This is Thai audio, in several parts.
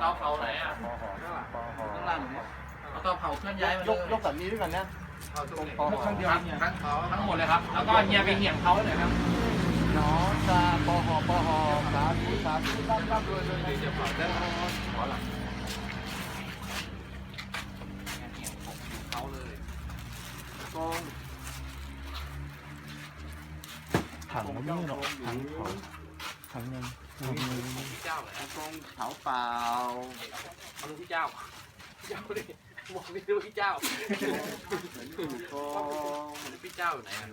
เตาเผาไหนอะปอหอปอหอข้างล่างเนี่ยเอาเตาเผาเคลื่อนย้ายมายกยกแบบนี้ด้วยกันนะปอหอทั้งทั้งทั้งหมดเลยครับ แล้วก็เฮียไปเหี่ยงเขาเลยครับหนอตาปอหอปอหอสาธุสาธุร่ำร่ำรวยรวยรวยเดี๋ยวเผาได้ขอหลังเขาเลยกองถังมันนี่หรอกถังเขา ถังหนึงถังหนึงพี่เจ้าเลยกองเผาเปล่าเอาลูกพี่เจ้าพี่เจ้าดิบอกไม่รู้พี่เจ้ากองพี่เจ้าอยู่ไหนอะ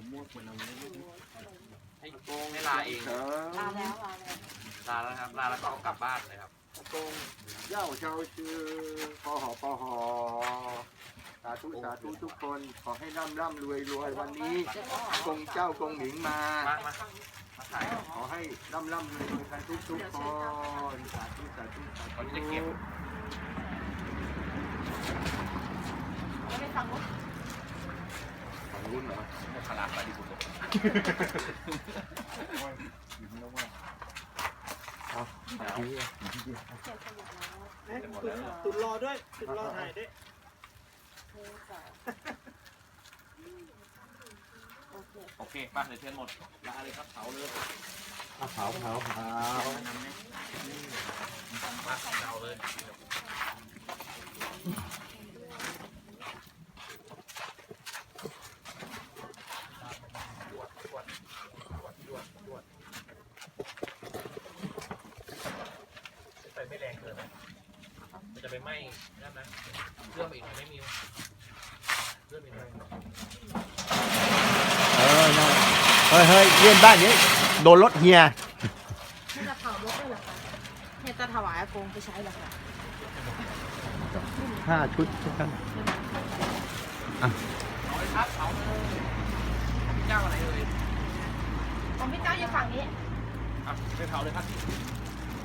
ให้ให้ลาเองเถอลาแล้วลาแล้วลาแล้วครับลาแล้วก็เอากลับบ้านเลยครับกองเย้าเจ้าชื่อปอหอปอหอสาธุสาธุทุกคนขอให้ร่ำร่ำรวยรวยวันนี้กงเจ้ากงหมิงมา ขอให้ร่ำร่ำรวยรวยกันทุกทุกๆคนสาธุสาธุสาธุวันนี้จะเก็บ แล้วไปฟังรถของรุ่นเหรอขลาดไปดีบุญเลยเอาสาธุตุนรอด้วยตุนรอถ่ายด้วยโอเค โอเคมาเลยวเทียนหมดลาเลยครับเผาเลยเอาเผาเผาเผามาเผาเลยไปไม่แรงเกินนะมันจะไปไหม้นั่นนะเรื่องอีกหน่อยไม่มีเรื่องอีกหน่อยเออนั่น เฮ้ยเฮ้ยเลื่อนบ้านนี้โดนรถเฮียนี่จะเผารถด้วยเหรอคะเนี่ยจะถวายอากงไปใช้เหรอคะห้าชุดทุกท่านเอาเลยครับเผาเลยพี่เจ้าอะไรเอ่ยของพี่เจ้าอยู่ฝั่งนี้อะไปเผาเลยครับพี่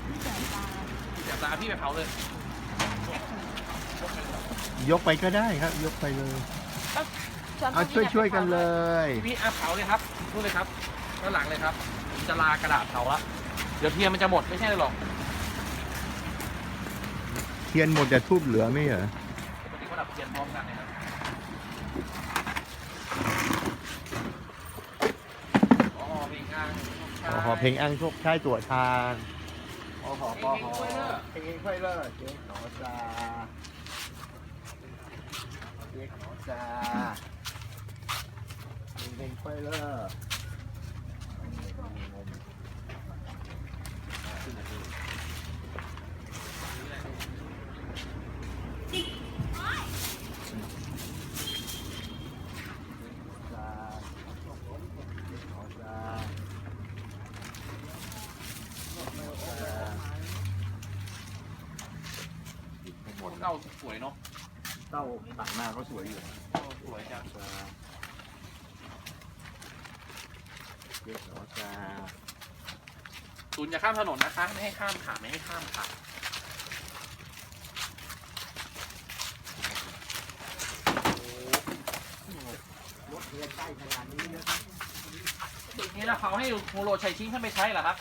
พี่แสนตาเดี๋ยวตาพี่ไปเผาเลย ยกไปก็ได้ครับ ยกไปเลยชวนเอาพี่ช่วยไปช่วยๆกันเลยพี่อะเผาเลยครับ พูดเลยครับด้านหลังเลยครับผมจะลากระดาษเผาละเดี๋ยวเทียนมันจะหมดไม่ใช่หรอกเทียนหมดแต่ทูบเหลือไม่เหรอปกติเขาดับเทียนพร้อมกันนะครับอ๋อเพลงอ่างขอขอเพลงอ้างโชคใช้ตัวทางปอหอปอหอเองค่อยเลิกเจ๊หนอจาเจ๊หนอจา เองเองค่อยเลิกเก่าสวยเนาะเต้าต่างหน้าก็สวยอยู่ สวยจังจา เจ๊หนอจ้าตูนอย่าข้ามถนนนะคะ ไม่ให้ข้ามค่ะไม่ให้ข้ามค่ะรถเทียนใกล้ขนาดนี้นะนี่แล้วเขาให้โมโรชัยชิงท่านไปใช้เหรอครับ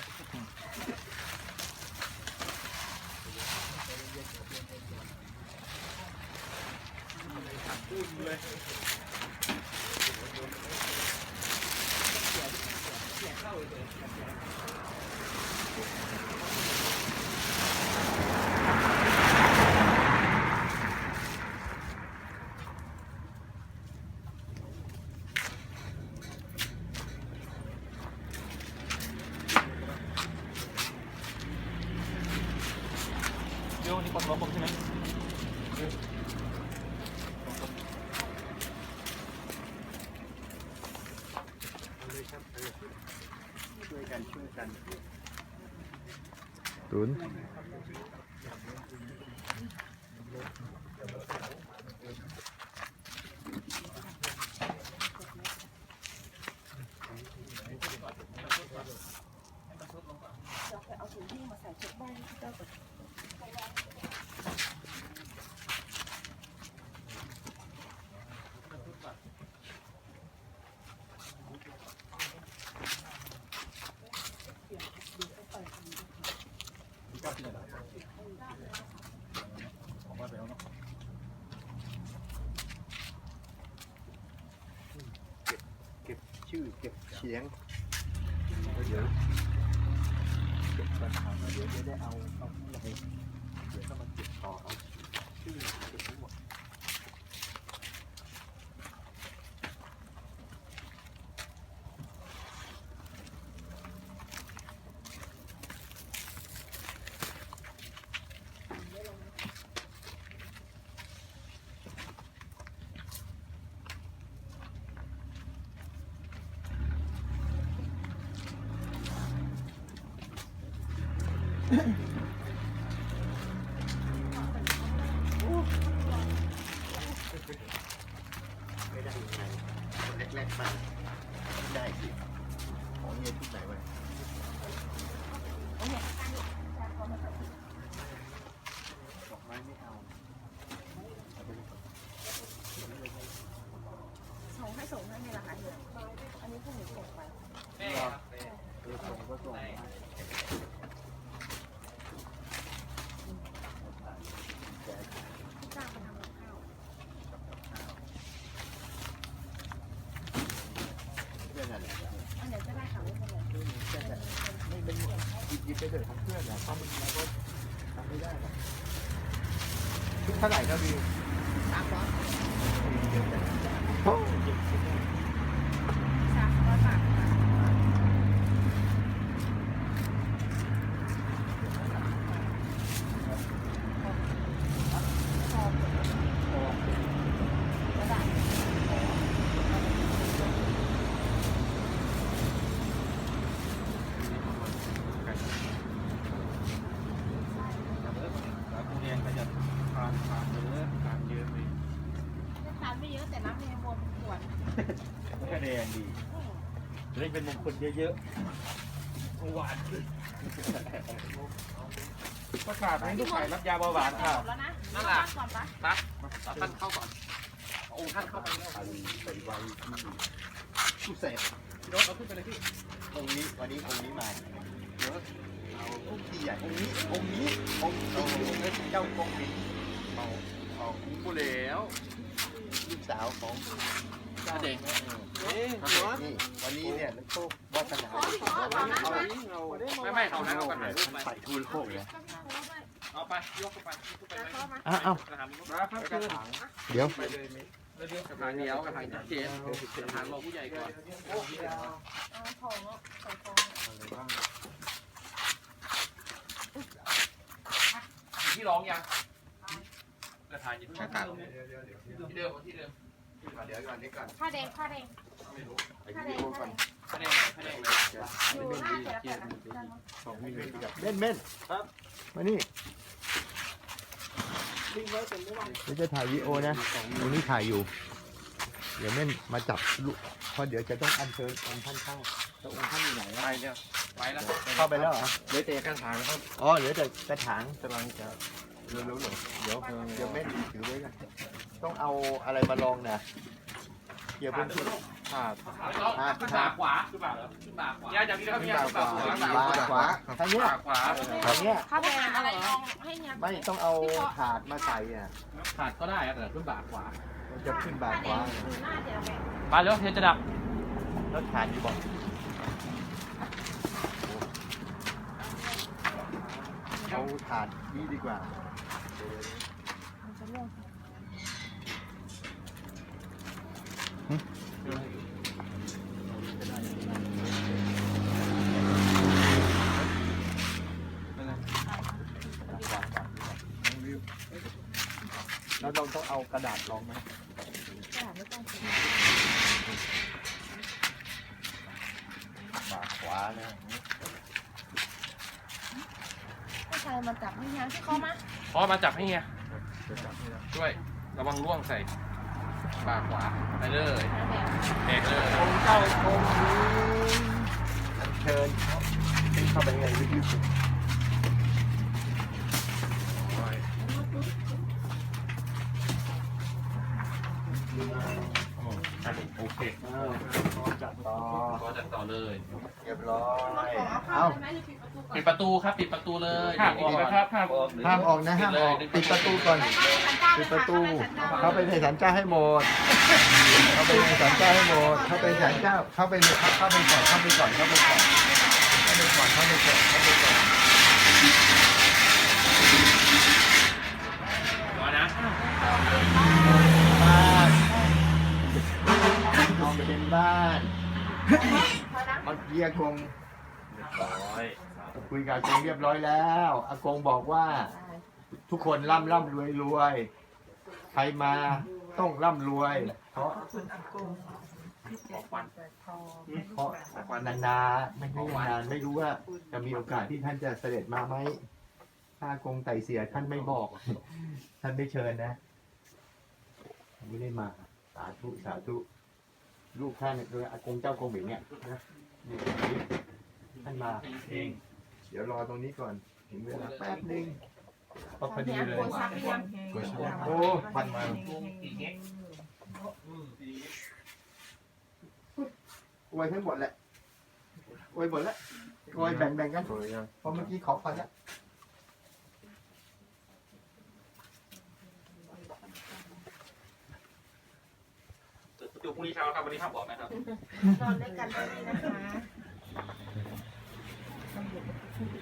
เลย เก็บชื่อเก็บเสียงเดี๋ยวเก็บปัญหาเดี๋ยวจะได้เอาเอาอะไรเดี๋ยวก็มาเก็บต่อเอาชื่อเก็บทั้งหม ไม่ได้ยังไงคนแรกๆไม่ได้สิของเงี้ยที่ไหนวะดอกไม้ไม่เอาเอาไปเลยก่อน ส่งให้ส่งให้ในราคาเดียวอันนี้พวกหนูส่งไป แม่ครับ เออส่งก็ส่งมาแจก จ้างมาทำกับข้าว เพื่อนนั่นแหละ อันไหนก็ได้ค่ะไม่เป็นไร แค่นั้นไม่เป็นหยิบหยิบไปเถอะของเพื่อนอะถ้ามันเราก็ทำไม่ได้หรอกคิด เท่าไหร่ครับพี่ามร้อย โอ้ สามร้อยบาทค่ะ กูเรียนก็จะทานทานเยอะทานเยอะไป ทานไม่เยอะแต่น้ำในบวมขวด ก็แดงดีจะได้เป็นมงคลเยอะๆหวานประกาศให้ลูกขายรับยาเบาหวานค่ะหมดแล้วนะนั่นแหละก่อนปะตักเอาท่านเข้าก่อนเอาองค์ท่านเข้าไปแล้วไปไปไว้ที่ผู้เสพพี่รถเอาขึ้นไปเลยพี่องค์นี้วันนี้องค์นี้มาเดี๋ยวเอาทุกที่ใหญ่องค์นี้องค์นี้องค์นี้องค์นี้เจ้ากงหมิงเอาเอากูแล้วลูกสาวของตา เด็กเอ๊ะร้อนนี่วันนี้เนี่ยโชควาสนาไม่ไม่เอาแล้วเอากันถ่ายไปใส่ทูลโลกเลยเอาไปยกไปกเข้าไปแล้วเอ้าวอ้าวกระถางมาครับคือเดี๋ยวเดี๋ยวกระถางเดียวกระถางชัดเจนกระถางรอผู้ใหญ่ก่อนเอาที่ร้องยังกระถางอย่าเพิ่งตัดที่เดิมที่เดิม เดี๋ยวก่อนนี้ก่อนผ้าแดงผ้าแดงไอ้ผ้าแดที่งโอ้ก่อนคะแนนคะแนนเลยอยู่หน้าแต่ละแต่ละสองมิลลิกับเม่นเม่นครับ มานี่ทิ้งไว้เป็นเมื่อวานเดี๋ยวจะถ่ายวีโอนะตรงนี้ถ่ายอยู่ เดี๋ยวเม่นมาจับลูกเพราะเดี๋ยวจะต้องอัญเชิญองค์ท่านเข้าแล้วองค์ท่านอยู่ไหนไปเนี่ยไปแล้วเข้าไปแล้วเหรอเหลือแต่กระถางนะครับอ๋อเหลือแต่กระถางกำลังจะเร็วๆหน่อยเดี๋ยวเดี๋ยวเม่นถือไว้กัน ต้องเอาอะไรมาลองนะเกี่ยวกับที่ขาดขึ้นบ่าขวาขึ้นบ่าขึ้นบ่าขวาย่าจากนี้แล้วพี่ย่าบ่าขึ้นขบ่าวาขวาบ่าขวาทางเนี้ยบ่าขวาทางเนี้ยผ้าแดงอะไรลองให้เนี่ยไม่ต้องเอาถาดมาใส่อะขาดก็ได้แต่ขึ้นบ่าขวามันจะขึ้นบ่าขวาอยู่หน้าแต่ละแบบไปแล้วเทจะดับแล้วถาดอยู่บอกเอาถาดนี้ดีกว่า มันจะร่วง แล้วเราต้องเอากระดาษรองไหมกระดาษไม่ต้องซื้อบ่าขวานะถ้าใครมาจับให้ยังที่เขามาพอมาจับให้เฮียจะจับให้เราช่วย ระวังร่วงใส่บ่าขวาไปเลยแบบแตกเลยองค์เจ้าองค์นี้อัญเชิญเข้าไปในวิทยุ เลยเรียบร้อมันยขอเอาเข้าเอ้าได้ไหมหรือปิดประตูก่อนปิดประตูครับ ปิดประตูเลยห้ามออกนะครับห้ามออกห้ามออกนะห้ามออกปิดประตูก่อนปิดประตู เข้าไปในศาลเจ้าให้หมด เข้าไปในศาลเจ้าให้หมด เข้าไปในศาลเจ้า เข้าไปในเข้าไปก่อนเข้าไปก่อนเข้าไปก่อนเข้าไปก่อนเข้าไปก่อนเข้าไปก่อนรอนะบ้านมองเป็นบ้าน เมื่อกี้อากงร้อยคุยกับอากงเรียบร้อยแล้วอากงบอกว่า ทุกคนร่ำร่ำรวยรวยใครมาต้องร่ำรวยเพราะขอควันเพราะวันนานๆไม่ใช่นานไม่รู้ว่า จะมีโอกาสที่ท่านจะเสด็จมาไหมถ้าอากงไต่เสียท่านไม่บอก ท่านไม่เชิญนะ ไม่ได้มา สาธุ สาธุ ลูกท่านเนี่ยคืออากงเจ้ากงหมิงเนี่ยนะนี่ท่านมาเองเดี๋ยวรอตรงนี้ก่อนถึงเวลาแป๊บหนึงพอพอดีเลยโกซักยังโอ้ควันมาอีกเงี้ยอืมอวยทั้งหมดแหละอวยหมดแล้วอวยแบ่งแบ่งๆกันเพราะเมื่อกี้ขอควันแล้ว อยู่พรุ่งนี้เช้าครับวันนี้ห้ามบอกนะครับ นอนด้วยกันตรงนี้นะคะคุณก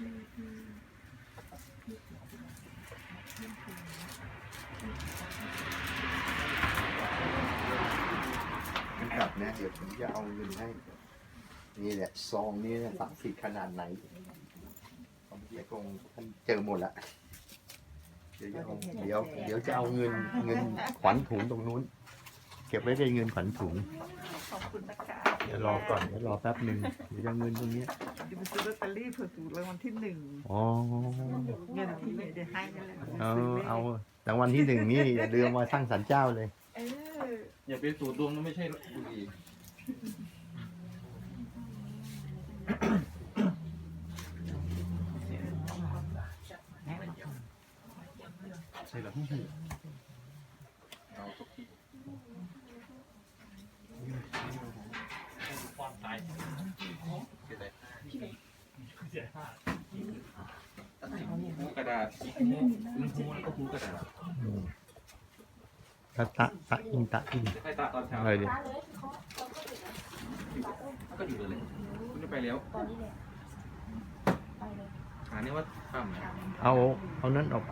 กลับนะ เดี๋ยวผมจะเอาเงินให้ นี่แหละซองนี้เนี่ยศักดิ์สิทธิ์ขนาดไหนผมเดี๋ยวคงท่านเจอหมดละ เดี๋ยวจะเอาเดี๋ยวเดี๋ยวจะเอาเงินเงินขวัญถุงตรงนู้น เก็บไว้ในเงินขวัญถุงขอบคุณนะคะเดี๋ยวรอก่อนเดี๋ยวรอแป๊บหนึ่งเดี๋ยวจะเอาเงินตรงนี้ย วไปซื้อลอตเตอรี่เผื่อถูกรางวัลที่หนึ่งอ๋อเงินที่เดี๋ยวให้นั่นแหละเอาเอารางวัลที่หนึ่งนี่อย่าลืมมาสร้างสรรค์เจ้าเลย เอออย่าไปสูดดวงนะไม่ใช่บุหรี่ใช่หรอ เอาทุกที่ ฟอนตาย หูกระดาษหูแล้วก็หูกระดาษตะตะตะอิงตะอิงให้ตาตอนเช้าอะไรดิก็อยู่เลยคุณจะไปแล้วตอนนี้เลยไปเลยหานี่ว่าปั๊มเอาเอานั้นออก